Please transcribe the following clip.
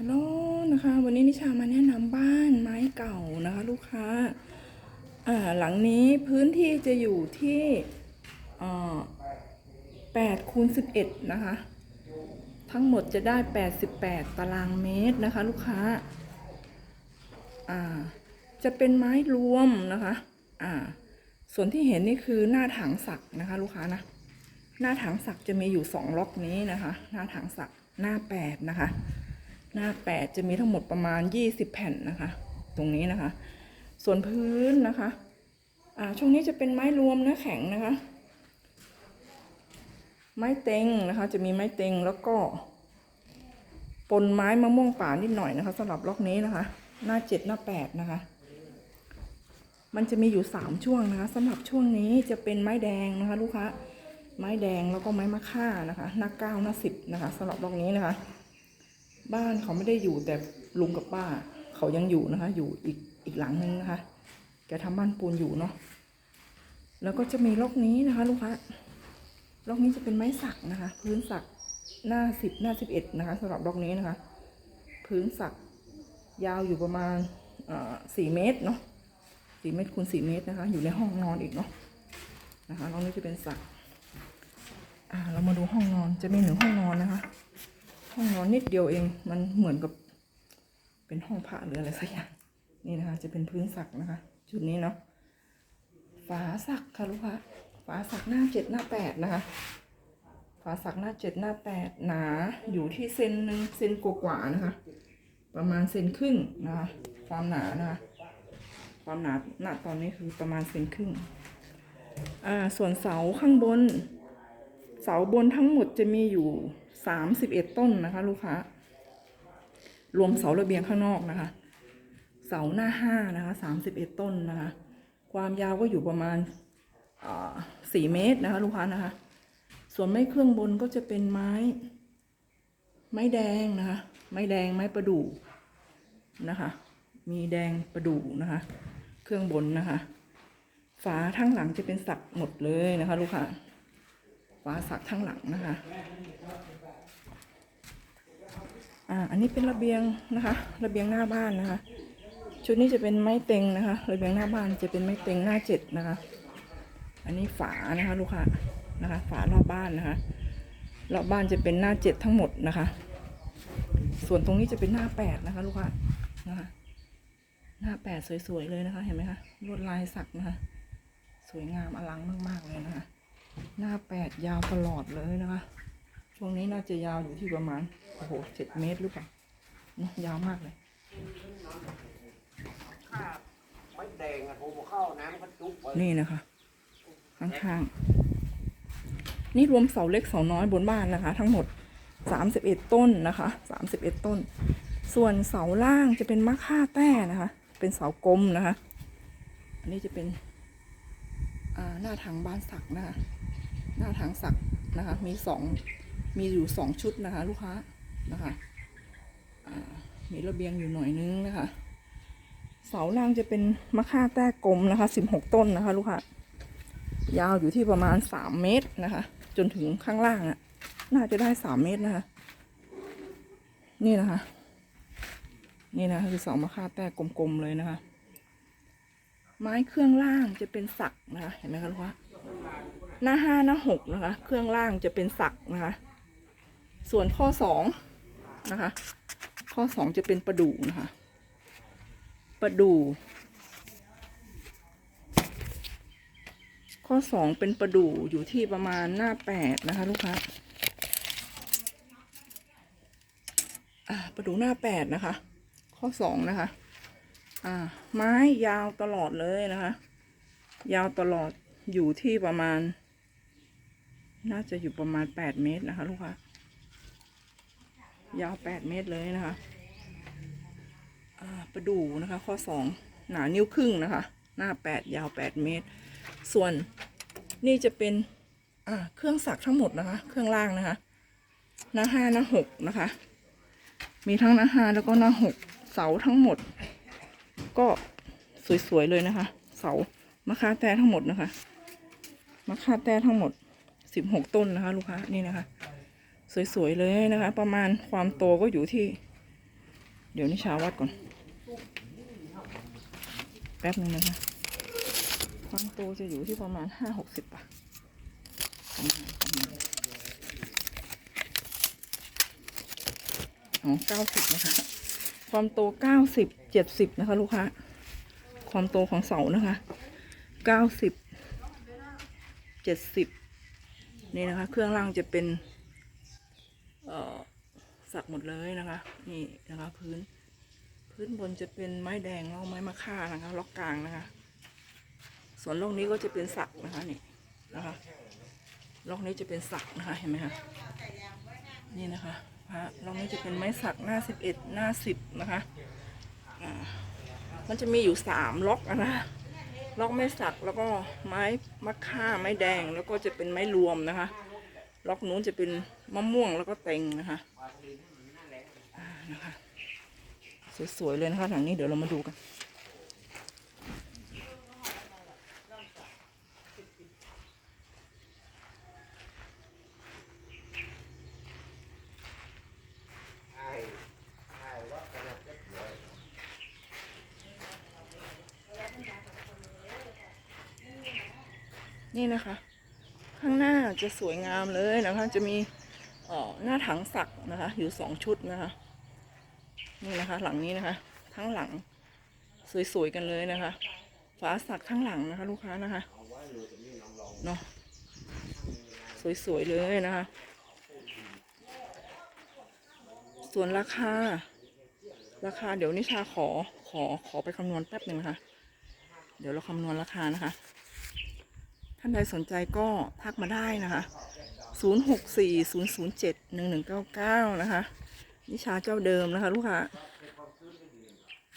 ฮัลโหลนะคะ วันนี้นิชามาแนะนำบ้านไม้เก่านะคะ ลูกค้าอ่าหลังนี้พื้นที่จะอยู่ที่อ่า8คูณ11นะคะ ทั้งหมดจะได้88ตารางเมตรนะคะ ลูกค้าอ่าจะเป็นไม้รวมนะคะอ่าส่วนที่เห็นนี่คือหน้าถังสักนะคะ ลูกค้านะหน้าถังสักจะมีอยู่สองล็อกนี้นะคะ หน้าถังสักหน้าแปดนะคะ หน้าแปดจะมีทั้งหมดประมาณยี่สิบแผ่นนะคะ ตรงนี้นะคะ ส่วนพื้นนะคะอ่าช่วงนี้จะเป็นไม้รวมเนื้อแข็งนะคะ ไม้เต็งนะคะ จะมีไม้เต็งแล้วก็ ปนไม้มะม่วงป่านิดหน่อยนะคะสำหรับล็อกนี้นะคะ หน้าเจ็ดหน้าแปดนะคะมันจะมีอยู่สามช่วงนะคะสำหรับช่วงนี้จะเป็นไม้แดงนะคะ ลูกค้าไม้แดงแล้วก็ไม้มะค่านะคะ หน้าเก้าหน้าสิบนะคะสำหรับล็อกนี้นะคะ บ้านเขาไม่ได้อยู่แต่ลุงกับป้า เขายังอยู่นะคะ อยู่อีกอีกหลังนึงนะคะ แกทำบ้านปูนอยู่เนาะแล้วก็จะมีล็อกนี้นะคะ ลูกค้าล็อกนี้จะเป็นไม้สักนะคะ พื้นสักหน้าสิบหน้าสิบเอ็ดนะคะสำหรับล็อกนี้นะคะ พื้นสักยาวอยู่ประมาณสี่เมตรเนาะสี่เมตรคูณสี่เมตรนะคะ อยู่ในห้องนอนอีกเนาะนะคะล็อกนี้จะเป็นสักอ่าเรามาดูห้องนอนจะมีหนึ่งห้องนอนนะคะ ห้องนอนนิดเดียวเอง มันเหมือนกับ เป็นห้องพระหรืออะไรสักอย่าง นี่นะคะ จะเป็นพื้นสักนะคะ จุดนี้เนาะ ฝาสักค่ะลูกค้า ฝาสักหน้าเจ็ดหน้าแปดนะคะ ฝาสักหน้าเจ็ดหน้าแปดหนาอยู่ที่เซนหนึ่งเซนกว่านะคะ ประมาณเซนครึ่งนะคะ ความหนานะคะ ความหนาหน้าตอนนี้คือประมาณเซนครึ่ง อ่า ส่วนเสาข้างบน สาบนทั้งหมดจะมีอยู่สามสิบเอ็ดต้นนะคะ ลูกค้า รวมเสาระเบียงข้างนอกนะคะ เสาหน้าห้านะคะสามสิบเอ็ดต้นนะคะ ความยาวก็อยู่ประมาณสี่เมตรนะคะ ลูกค้านะคะ ส่วนไม้เครื่องบนก็จะเป็นไม้ ไม้แดงนะคะ ไม้แดงไม้ประดู่นะคะ มีแดงประดู่นะคะ เครื่องบนนะคะ ฝาทั้งหลังจะเป็นสักหมดเลยนะคะ ลูกค้า ฝาสักทั้งหลังนะคะ อ่า อันนี้เป็นระเบียงนะคะ ระเบียงหน้าบ้านนะคะ ชุดนี้จะเป็นไม้เต็งนะคะ ระเบียงหน้าบ้านจะเป็นไม้เต็งหน้าเจ็ดนะคะ อันนี้ฝานะคะลูกค้านะคะ ฝารอบบ้านนะคะ รอบบ้านจะเป็นหน้าเจ็ดทั้งหมดนะคะ ส่วนตรงนี้จะเป็นหน้าแปดนะคะลูกค้านะคะ หน้าแปดสวยๆเลยนะคะ เห็นไหมคะ ลวดลายสักนะคะ สวยงามอลังมากๆเลยนะคะ หน้าแปดยาวตลอดเลยนะคะ ช่วงนี้น่าจะยาวอยู่ที่ประมาณ โอ้โหเจ็ดเมตรหรือเปล่านะยาวมากเลยไม่แดงอะโทรมาเข้าน้ำกระจุกนี่นะคะ ข้างๆ นี่รวมเสาเล็กเสาน้อยบนบ้านนะคะ ทั้งหมดสามสิบเอ็ดต้นนะคะสามสิบเอ็ดต้น ส่วนเสาล่างจะเป็นมะค่าแต้นะคะ เป็นเสากลมนะคะ อันนี้จะเป็น หน้าถังบ้านสักนะคะ หน้าถังสักนะคะ มีสองมีอยู่สองชุดนะคะ ลูกค้านะคะมีระเบียงอยู่หน่อยนึงนะคะ เสาล่างจะเป็นมะค่าแต้กลมนะคะสิบหกต้นนะคะ ลูกค้ายาวอยู่ที่ประมาณสามเมตรนะคะ จนถึงข้างล่างอะ่ะ น่าจะได้สามเมตรนะคะ นี่นะคะ นี่นะคะคือเสามะค่าแต้กลมๆเลยนะคะ ไม้เครื่องล่างจะเป็นสักนะคะเห็นไหมคะลูกค้าหน้าห้าหน้าหกนะคะ เครื่องล่างจะเป็นสักนะคะ ส่วนข้อสองนะคะ ข้อสองจะเป็นประดูนะคะ ประดู ข้อสองเป็นประดูอยู่ที่ประมาณหน้าแปดนะคะ ลูกค้าประดูหน้าแปดนะคะ ข้อสองนะคะ อ่า ไม้ยาวตลอดเลยนะคะ ยาวตลอดอยู่ที่ประมาณ น่าจะอยู่ประมาณแปดเมตรนะคะ ลูกค้ายาวแปดเมตรเลยนะคะประดู่นะคะ ข้อสองหนานิ้วครึ่งนะคะ หน้าแปดยาวแปดเมตร ส่วนนี่จะเป็นเครื่องสักทั้งหมดนะคะ เครื่องล่างนะคะ หน้าห้าหน้าหกนะคะ มีทั้งหน้าห้าแล้วก็หน้าหกเสาทั้งหมด ก็สวยๆเลยนะคะ เสามะค่าแต้ทั้งหมดนะคะมะค่าแต้ทั้งหมดสิบหกต้นนะคะ ลูกค้านี่นะคะ สวยๆเลยนะคะ ประมาณความโตก็อยู่ที่ เดี๋ยวนิชาวัดก่อน แป๊บนึงนะคะ ความโตจะอยู่ที่ประมาณห้าหกสิบป่ะประมาณประมาณอ๋อเก้าสิบนะคะ ความโตเก้าสิบเจ็ดสิบนะคะ ลูกค้า ความโตของเสานะคะเก้าสิบเจ็ดสิบนี่นะคะ เครื่องล่างจะเป็น เอ่อ สักหมดเลยนะคะ นี่นะคะ พื้น พื้นบนจะเป็นไม้แดงแล้วไม้มะค่านะคะ ล็อกกลางนะคะ ส่วนล็อกนี้ก็จะเป็นสักนะคะนี่นะคะล็อกนี้จะเป็นสักนะคะเห็นไหมคะนี่นะคะ พระเรานี้จะเป็นไม้สักหน้าสิบเอ็ดหน้าสิบนะคะมันจะมีอยู่สามล็อกนะล็อกไม้สักแล้วก็ไม้มะค่าไม้แดงแล้วก็จะเป็นไม้รวมนะคะ ล็อกนู้นจะเป็นมะม่วงแล้วก็เต็งนะคะนะคะสวยๆเลยนะคะทางนี้เดี๋ยวเรามาดูกัน ไอ้ไอ้ว่าขนาดเล็กเลย นี่นะคะ ข้างหน้าจะสวยงามเลยนะคะ จะมีหน้าถังสักนะคะ อยู่สองชุดนะคะ นี่นะคะ หลังนี้นะคะ ทั้งหลังสวยๆกันเลยนะคะฝาสักทั้งหลังนะคะ ลูกค้านะคะเนาะสวยๆเลยนะคะ ส่วนราคา ราคาเดี๋ยวนิชาขอขอขอไปคำนวณแป๊บหนึ่งนะคะ เดี๋ยวเราคำนวณราคานะคะ ท่านใดสนใจก็ทักมาได้นะคะ 064 007 1199 นะคะ นิชาเจ้าเดิมนะคะ ลูกค้า